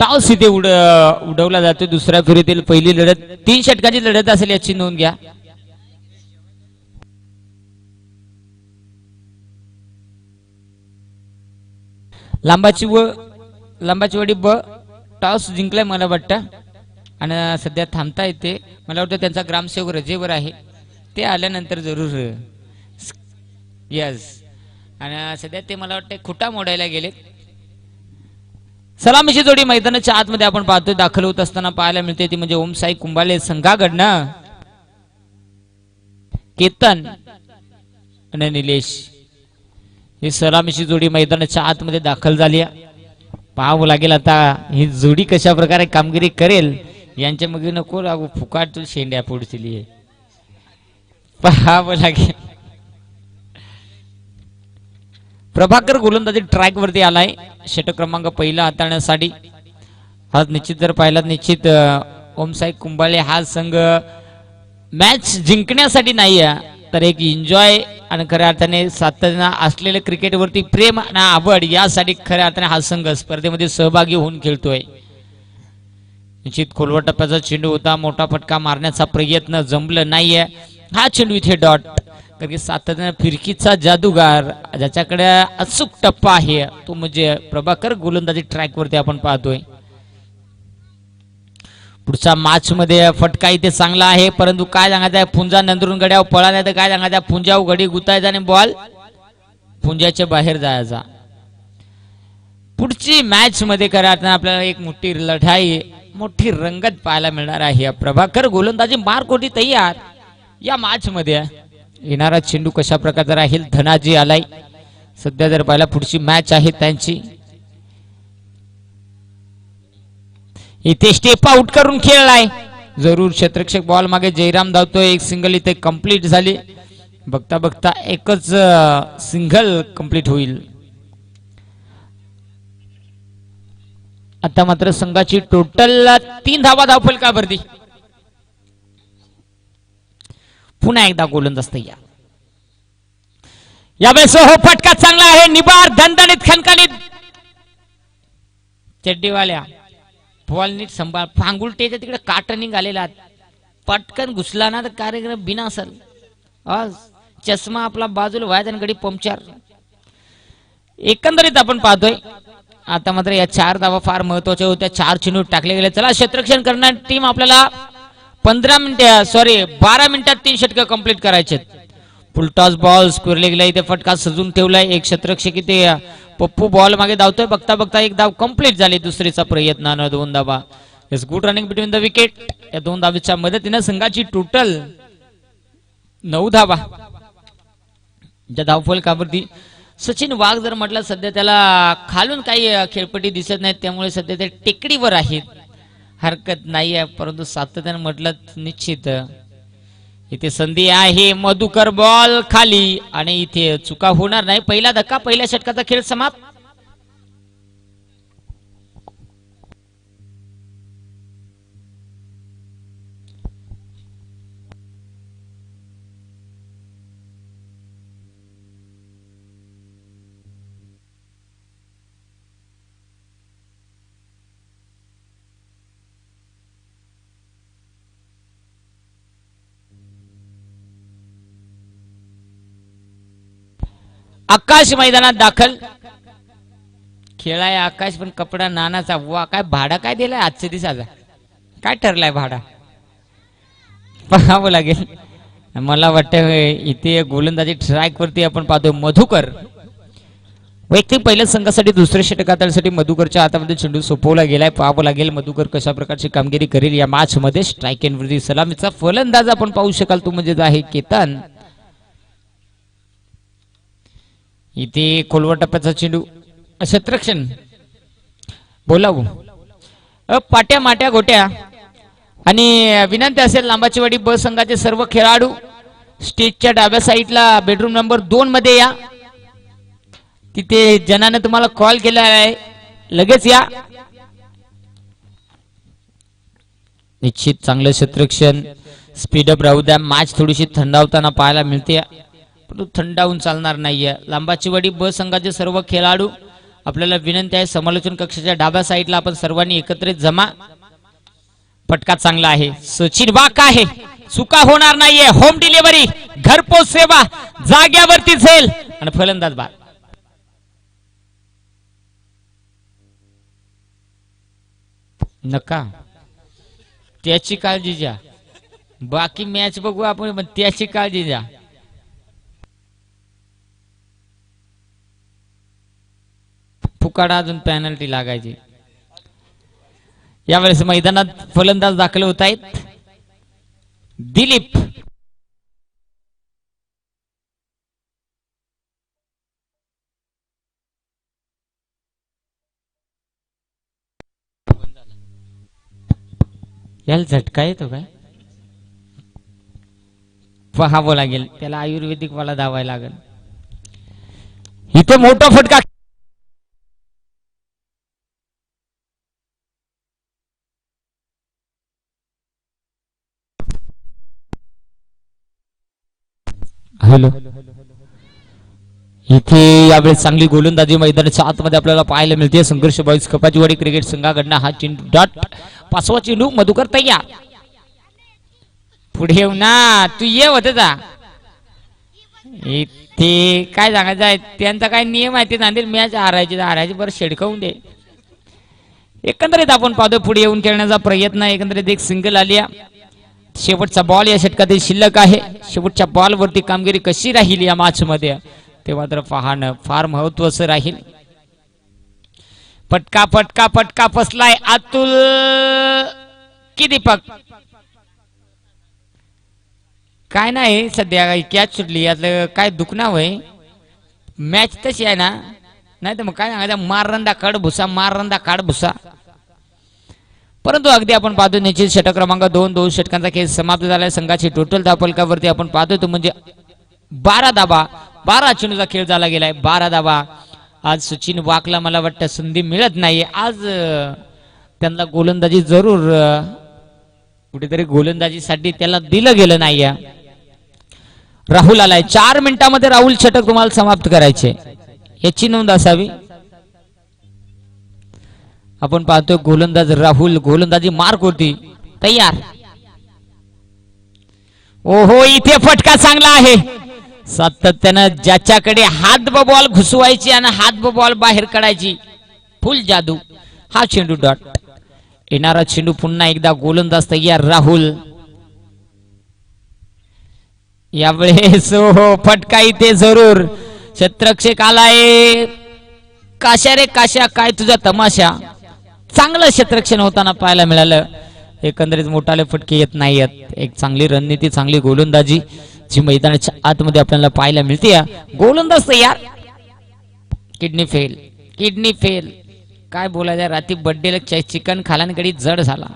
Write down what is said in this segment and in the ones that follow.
Toss इथे उड उडवला जातो. दुसऱ्या फेरीतील पहिली लढत तीन षटकाची लढत असेल याची नोंद घ्या. लांबाची व लांबाची वडी ब टॉस जिंकलाय मला वाटतं. आणि सध्या थांबता येते मला वाटतं त्यांचा ग्रामसेवक रजेवर आहे. ते आल्यानंतर जरूर यस. आणि सध्या ते मला वाटतं खुटा मोडायला गेले सलामीची जोडी मैदानाच्या आतमध्ये आपण पाहतोय. दाखल होत असताना पाहायला मिळते ती म्हणजे ओम साई कुंभाले संघाकडनं केतन आणि निलेश. ही सलामीची जोडी मैदानाच्या आतमध्ये दाखल झाली पाहावं लागेल आता ही जोडी कशा प्रकारे कामगिरी करेल. यांच्या मग नको लागू फुकाट शेंड्या पुढची पाहावं लागेल. प्रभाकर गोलंदाजी ट्रॅकवरती आलाय. षटक क्रमांक पहिला हाताळण्यासाठी. हा निश्चित जर पाहिला निश्चित ओमसाई कुंभाळे हा संघ मॅच जिंकण्यासाठी नाही आहे तर एक एन्जॉय आणि खऱ्या अर्थाने सातत्यानं असलेलं क्रिकेटवरती प्रेम आणि आवड यासाठी खऱ्या अर्थाने हा संघ स्पर्धेमध्ये सहभागी होऊन खेळतोय. निश्चित खोलवर टप्प्याचा चेंडू होता मोठा फटका मारण्याचा प्रयत्न जमलं नाहीये. हा चेंडू इथे डॉट कारण की सातत्यानं फिरकीचा जादूगार ज्याच्याकडे अचूक टप्पा आहे तो म्हणजे प्रभाकर गोलंदाजी ट्रॅक वरती आपण पाहतोय. पुढच्या मॅच मध्ये फटका इथे चांगला आहे परंतु काय सांगायचं आहे पुंजा नंदरून गड्यावर पळा नाही तर काय सांगायचं आहे पुंजाव गडी गुतायचा आणि बॉल पुंजाच्या बाहेर जायचा. पुढची मॅच मध्ये करा आपल्याला एक मोठी लढाई मोठी रंगत पाहायला मिळणार आहे. प्रभाकर गोलंदाजी मारकोटी तयार या मॅच मध्ये येणारा चेंडू कशा प्रकारचा राहील? धनाजी आलाय. सध्या जर पाहिला पुढची मॅच आहे त्यांची. इथे स्टेप आउट करून खेळलाय. जरूर क्षेत्रक्षक बॉल मागे जयराम धावतोय. एक सिंगल इथे कंप्लीट झाली. बघता बघता एकच सिंगल कंप्लीट होईल. आता मात्र संघाची टोटल तीन धावा धावफलकावरती पुन्हा एकदा गोलंदाज तयार. यावेळेस हो फटका चांगला आहे. निबार दणदणीत खनखणीत. चड्डीवाल्या. बॉल नीट संभाळ. फांगुलटेच्या तिकडे. काट निघालेला पटकन घुसला ना तर कार्यक्रम बिना असेल आज चष्मा आपला बाजूला व्हायचा आणि गडी पंक्चर. एकंदरीत आपण पाहतोय आता मात्र या चार धावा फार महत्त्वाच्या होत्या. चार चेंडू टाकले गेले. चला क्षेत्रक्षण करणार टीम आपल्याला पंधरा मिनिटे सॉरी बारा मिनिटात तीन षटकं कंप्लीट करायचे फुलटॉस बॉल स्क्वेअर लेगला इथे फटका सजून ठेवलाय. एक क्षेत्रक्षक इथे पप्पू बॉल मागे धावतोय. बघता बघता एक धाव कंप्लीट झाली. दुसरीचा प्रयत्न दोन धावा. It's good running between the wicket या दोन धावेच्या मदतीने संघाची टोटल नऊ धावा. ज्या धावफलकावरती सचिन वाघ जर म्हटलं सध्या त्याला खालून काही खेळपट्टी दिसत नाहीत. त्यामुळे सध्या ते टेकडीवर आहेत. हरकत नाही आहे परंतु सातत्याने म्हटलं निश्चित. इथे संधी आहे मधुकर बॉल खाली. आणि इथे चुका होणार नाही. पहिला धक्का पहिल्या षटकाचा खेळ समाप्त. आकाश मैदानात दाखल. खेळाय आकाश पण कपडा नानाचा. वा काय भाडा काय दिलाय आजच्या दिसाचा काय ठरलाय भाडा? पाहावं लागेल. मला वाटतं इथे गोलंदाजी ट्रॅक वरती आपण पाहतोय मधुकर. वैयक्तिक पहिल्या संघासाठी दुसऱ्या षटकासाठी मधुकरच्या हातामध्ये चेंडू सोपवला गेलाय. पाहावं लागेल मधुकर कशा प्रकारची कामगिरी करेल या मॅच मध्ये स्ट्राईक एंड वरती सलामीचा फलंदाज आपण पाहू शकाल. तो म्हणजे आहे केतन. इथे खोलवर टप्प्याचा चेंडू. क्षेत्रक्षण बोलावू. पाट्या माट्या गोट्या. आणि विनंती असेल लांबाची वाडी ब संघाचे सर्व खेळाडू स्टेजच्या डाव्या साईडला बेडरूम नंबर दोन मध्ये या. तिथे जनाने तुम्हाला कॉल केला आहे. लगेच या. निश्चित चांगलं क्षेत्रक्षण स्पीडअप राहू द्या. मॅच थोडीशी थंडावताना पाहायला मिळते. परंतु थंडावून चालणार नाहीये. लांबाची वडी ब संघाचे सर्व खेळाडू आपल्याला विनंती आहे समालोचन कक्षाच्या डाब्या साईडला आपण सर्वांनी एकत्रित जमा. फटका चांगला आहे. सचिन वाक आहे. चुका होणार नाहीये. होम डिलिव्हरी घरपोच सेवा जाग्यावरती झेल. आणि फलंदाज बाद. नका. त्याची काळजी घ्या. बाकी मॅच बघू आपण त्याची काळजी घ्या. काढा अजून पॅनल्टी लागायची. यावेळेस मैदानात फलंदाज दाखल होत आहेत. दिलीप. याला झटका येतो काय? पहावं लागेल. त्याला आयुर्वेदिक वाला धावायला लागेल. इथे मोठा फटका हॅलो. इथे यावेळेस चांगली गोलंदाजी मैदानाच्या आतमध्ये आपल्याला पाहायला मिळते. संघर्ष बॉईज कपाचीवाडी क्रिकेट संघाकडनं हा चेंडू डॉट. पाचवा चेंडू मधुकर तयार पुढे येऊ ना. तू ये होत जा. इथे काय सांगायचं आहे? त्यांचा काय नियम आहे? ते नांदेड मॅच हारायची हारायची बरं शेडकवून दे. एकंदरीत आपण पाहतो पुढे येऊन खेळण्याचा प्रयत्न एकंदरीत एक सिंगल आली शेवटचा बॉल या षटकातील शिल्लक आहे. शेवटच्या बॉलवरती कामगिरी कशी राहील या मॅच मध्ये ते मात्र पाहणं फार महत्वाचं राहील. पटका पटका पटका फसलाय अतुल. की दीपक काय नाही सध्या कॅच सुटली. यातलं काय दुखणं वय मॅच तशी आहे ना? नाही तर मग काय सांगायचं? माररंदा काढ भुसा माररंदा काढ भुसा परंतु अगदी आपण पाहतो निश्चित षटक क्रमांक दोन दोन षटकांचा खेळ समाप्त झालाय. संघाची टोटल धापलकावरती आपण पाहतो तो म्हणजे बारा दाबा बारा चेंडूचा खेळ झाला गेलाय. बारा दाबा आज सचिन वाकला मला वाटतं संधी मिळत नाही आज त्यांना गोलंदाजी जरूर कुठेतरी गोलंदाजीसाठी त्याला दिलं गेलं नाही राहुल आलाय. चार मिनिटांमध्ये राहुल षटक तुम्हाला समाप्त करायचे. याची नोंद असावी? आपण पाहतोय गोलंदाज राहुल गोलंदाजी मार्क होती. तयार. ओहो इथे फटका चांगला आहे. सातत्यानं ज्याच्याकडे हात बॉल घुसवायची आणि हात बॉल बाहेर काढायची फुल जादू. हा चेंडू डॉट. येणारा चेंडू पुन्हा एकदा गोलंदाज तयार राहुल. यावेळेस हो फटका इथे जरूर. शत्रक्षक आलाय. काशा रे काशा काय तुझा तमाशा? चांगलं क्षेत्ररक्षण होताना पाहायला मिळालं. एकंदरीत मोठाले फटके येत नाहीयेत एक चांगली रणनीती चांगली गोलंदाजी जी मैदानाच्या आतमध्ये आपल्याला पाहायला मिळते. या. गोलंदाज तयार. Kidney fail kidney fail. काय बोलायचं रात्री बड्डेला चिकन खालानकडी जड झाला.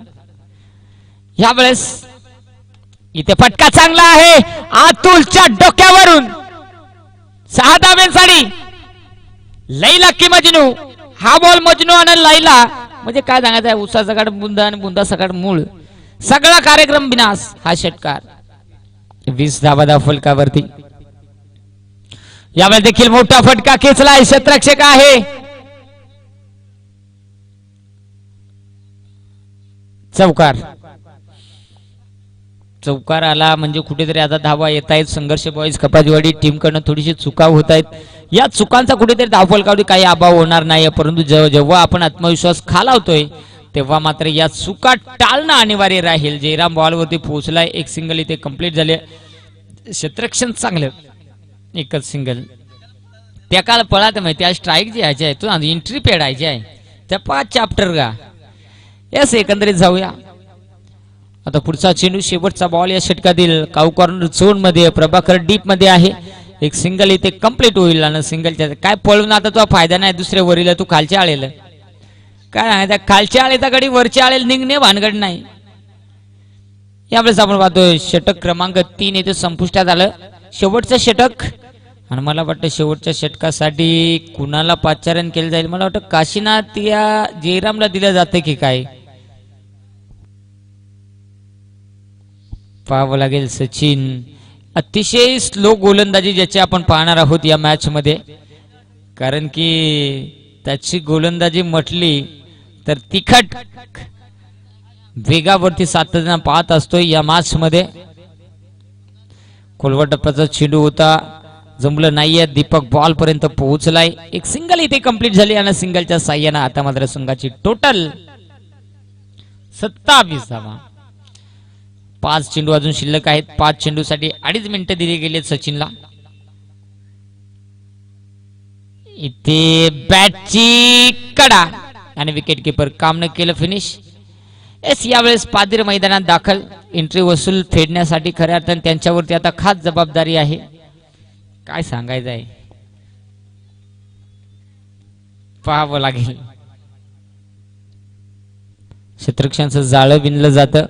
ह्या वेळेस इथे फटका चांगला आहे. आतुलच्या डोक्यावरून. सहा धाब्यांसाठी लैला की मजनू. हा बॉल मजनू आणि लैला म्हणजे काय सांगायचं आहे? उसा सकाळ बुंदा आणि बुंदा सकाळ मूळ. सगळा कार्यक्रम विनाश हा षटकार. वीस धाबा धाव फलकावरती. यावेळी देखील मोठा फटका खेचला आहे शत्रक्षक आहे. चौकार. चौकार आला म्हणजे कुठेतरी आता धावा येत आहेत संघर्ष बॉईज कपाजवाडी टीम कडनं थोडीशी चुका होत आहेत या चुकांचा कुठेतरी धावफलकावरी काही अभाव होणार नाही परंतु जेव्हा जेव्हा आपण आत्मविश्वास खालावतोय तेव्हा मात्र या चुका टाळणं अनिवार्य राहील. जयराम बॉलवरती पोहोचलाय एक सिंगल इथे कंप्लीट झाले. क्षेत्ररक्षण चांगलं एकच सिंगल त्या काल पळात माहिती आज स्ट्राईक जी आहे तो एंट्री पेड आहे जे आहे त्या पाच चॅप्टर का यस एकंदरीत जाऊया. आता पुढचा चेंडू शेवटचा बॉल या षटकातील काऊ कॉर्नर झोनमध्ये प्रभाकर डीपमध्ये आहे. एक सिंगल इथे कंप्लीट होईल आणि सिंगलच्या काय पळून आता तो फायदा नाही दुसऱ्या वरील तू खालच्या आळेल. काय आहे त्या खालच्या आळेचा गडी वरच्या आळेल निघणे भानगड नाही. यावेळेस आपण पाहतोय षटक क्रमांक तीन येथे संपुष्टात आलं. शेवटचं षटक. आणि मला वाटतं शेवटच्या षटकासाठी कुणाला पाचारण केलं जाईल? मला वाटतं काशीनाथ या जयरामला दिलं जातं की काय? पाहावं लागेल सचिन. अतिशय स्लो गोलंदाजी ज्याची आपण पाहणार आहोत या मॅच मध्ये. कारण की त्याची गोलंदाजी म्हटली तर तिखट वेगावरती सातत्यानं पाहत असतोय या मॅच मध्ये. खोलवा टप्प्याचा चेंडू होता. जमलं नाहीये. दीपक बॉल पर्यंत पोहोचलाय. एक सिंगल इथे कंप्लीट झाली आणि सिंगलच्या साह्यानं आता मात्र संघाची टोटल सत्तावीस धावा पाच चेंडू अजून शिल्लक आहेत. पाच चेंडूसाठी अडीच मिनिटं दिली गेली सचिनला. इथे बॅटची कडा. आणि विकेट किपर काम न केलं फिनिश एस यावेळेस पादीर मैदानात दाखल. एंट्री वसूल फेडण्यासाठी खऱ्या अर्थाने त्यांच्यावरती आता खास जबाबदारी आहे. काय सांगायचं आहे? पाहावं लागेल. शत्रुक्षांचं जाळं विणलं जातं.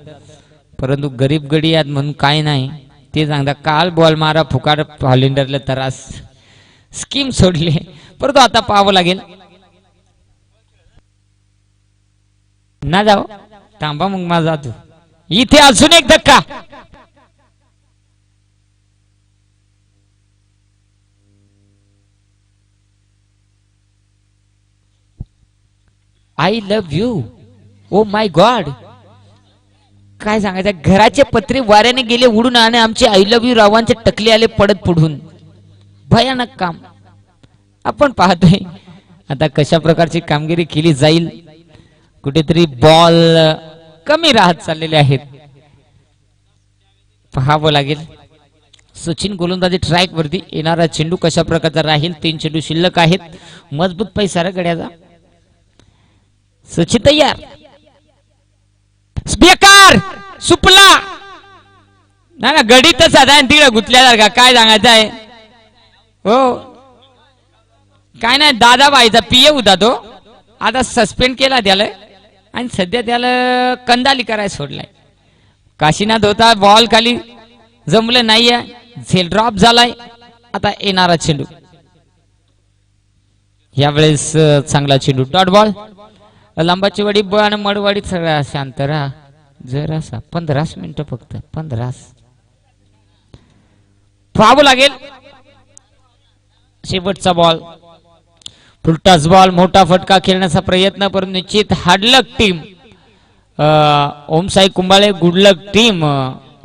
परंतु गरीब गडी आहेत म्हणून काय नाही ते सांगता काल बॉल मारा फुकार हॉलिंडरला तरास. स्कीम सोडली. परंतु आता पाहावं लागेल. ना जाओ थांबा मग माझा तू इथे अजून एक धक्का. I love you oh my god काय सांगायचं? घराचे पत्रे वाऱ्याने गेले उडून आणि आमचे आय लव्ह यू रावांचे टकले आले पडत पुढून. भयानक काम. आपण पाहतोय. आता कशा प्रकारची कामगिरी केली जाईल? कुठेतरी बॉल कमी राहत चाललेले आहेत. पहावं लागेल. सचिन गोलंदाजी ट्रॅक वरती येणारा चेंडू कशा प्रकारचा राहील? तीन चेंडू शिल्लक आहेत. मजबूत पैसा गड्याचा. सचिन तयार. बेकार सुपला. ना ना गडीतच आता तिकडे गुतल्यासारखा. काय सांगायचं आहे? हो. काय नाही दादाबाईचा पीए होता तो. आता सस्पेंड केला त्याला. आणि सध्या त्याला कंदाली करायला सोडलाय. काशीनाथ होता बॉल खाली जमलं नाहीये. झेल ड्रॉप झालाय. आता येणारा चेंडू. यावेळेस चांगला चेंडू. डॉट बॉल लांबाची वाडी ब आणि मडवाडी सगळा शांत राहा. जरासा पंधराच मिनिटं फक्त पंधराच पाहावं लागेल. शेवटचा बॉल फुलटाच बॉल मोठा फटका खेळण्याचा प्रयत्न परंतु निश्चित hard luck team Omsai Kumbhale good luck team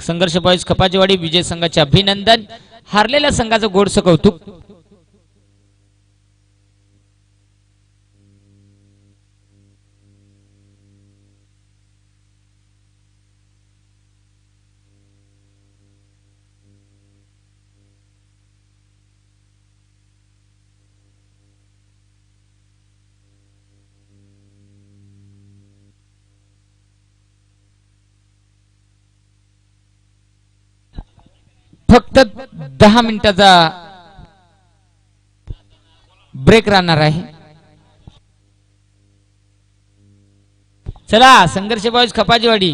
Sangharsh boys Khapajiwadi विजय संघाचे अभिनंदन. हारलेल्या संघाचं गोडसं कौतुक. फक्त दहा मिनिटाचा ब्रेक राहणार आहे. चला संघर्ष बॉईज खपाजीवाडी.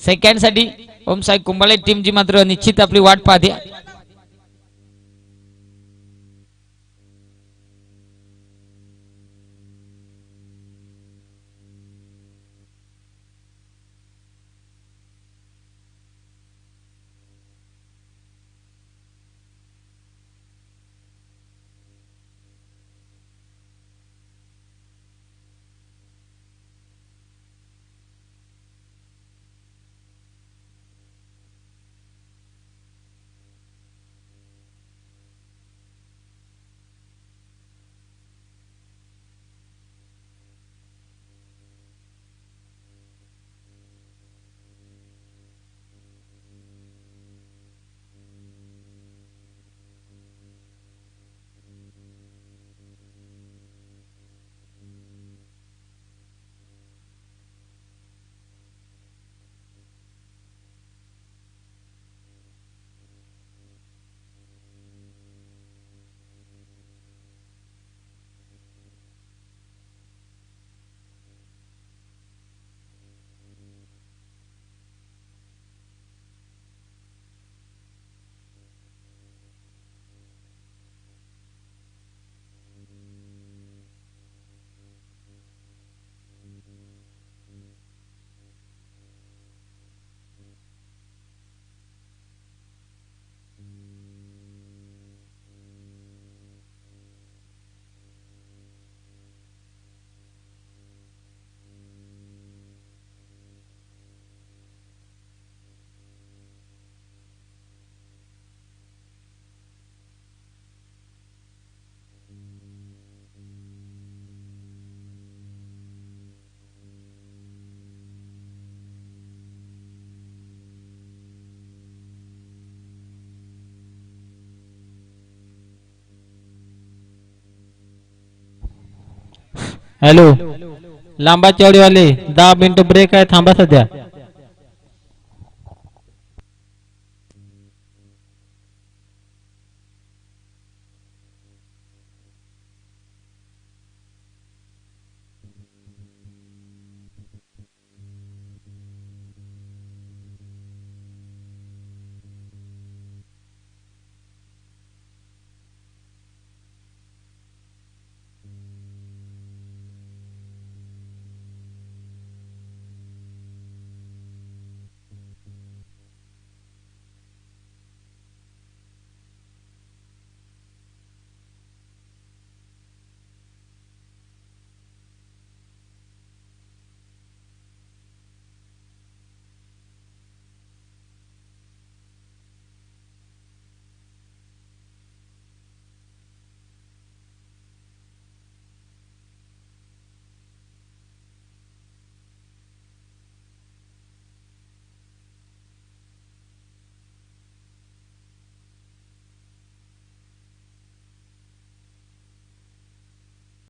सेकंडसाठी ओम साई कुंभाळे टीम जी मात्र निश्चित आपली वाट पाहते. हॅलो. लांबा चवडीवाले दहा मिनिट ब्रेक आहे थांबा सध्या.